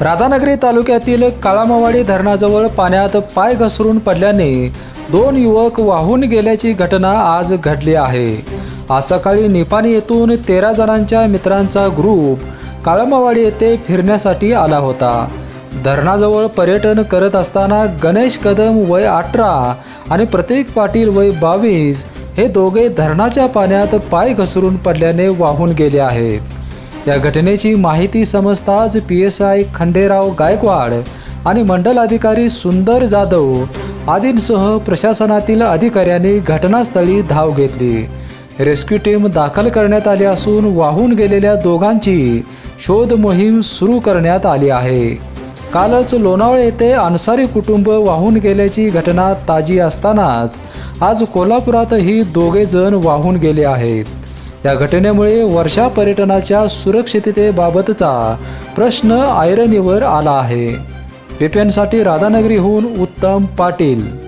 राधानगरी तालुक्यातील काळामावाडी धरणाजवळ पाण्यात पाय घसरून पडल्याने दोन युवक वाहून गेल्याची घटना आज घडली आहे. आज सकाळी निपाणी येथून तेरा जणांच्या मित्रांचा ग्रुप काळमावाडी येथे फिरण्यासाठी आला होता. धरणाजवळ पर्यटन करत असताना गणेश कदम वय अठरा आणि प्रतीक पाटील वय बावीस हे दोघे धरणाच्या पाण्यात पाय घसरून पडल्याने वाहून गेले आहेत. या घटनेची माहिती समजताच P S I Khanderao Gaikwad आणि मंडल अधिकारी सुंदर जाधव आदींसह प्रशासनातील अधिकाऱ्यांनी घटनास्थळी धाव घेतली. रेस्क्यू टीम दाखल करण्यात आली असून वाहून गेलेल्या दोघांची शोध मोहीम सुरू करण्यात आली आहे. कालच लोणावळे येथे अन्सारी कुटुंब वाहून गेल्याची घटना ताजी असतानाच आज कोल्हापुरातही दोघे जण वाहून गेले आहेत. या घटनेमुळे वर्षा पर्यटनाच्या सुरक्षिततेबाबतचा प्रश्न ऐरणीवर आला आहे. पीपीएनसाठी राधानगरीहून उत्तम पाटील.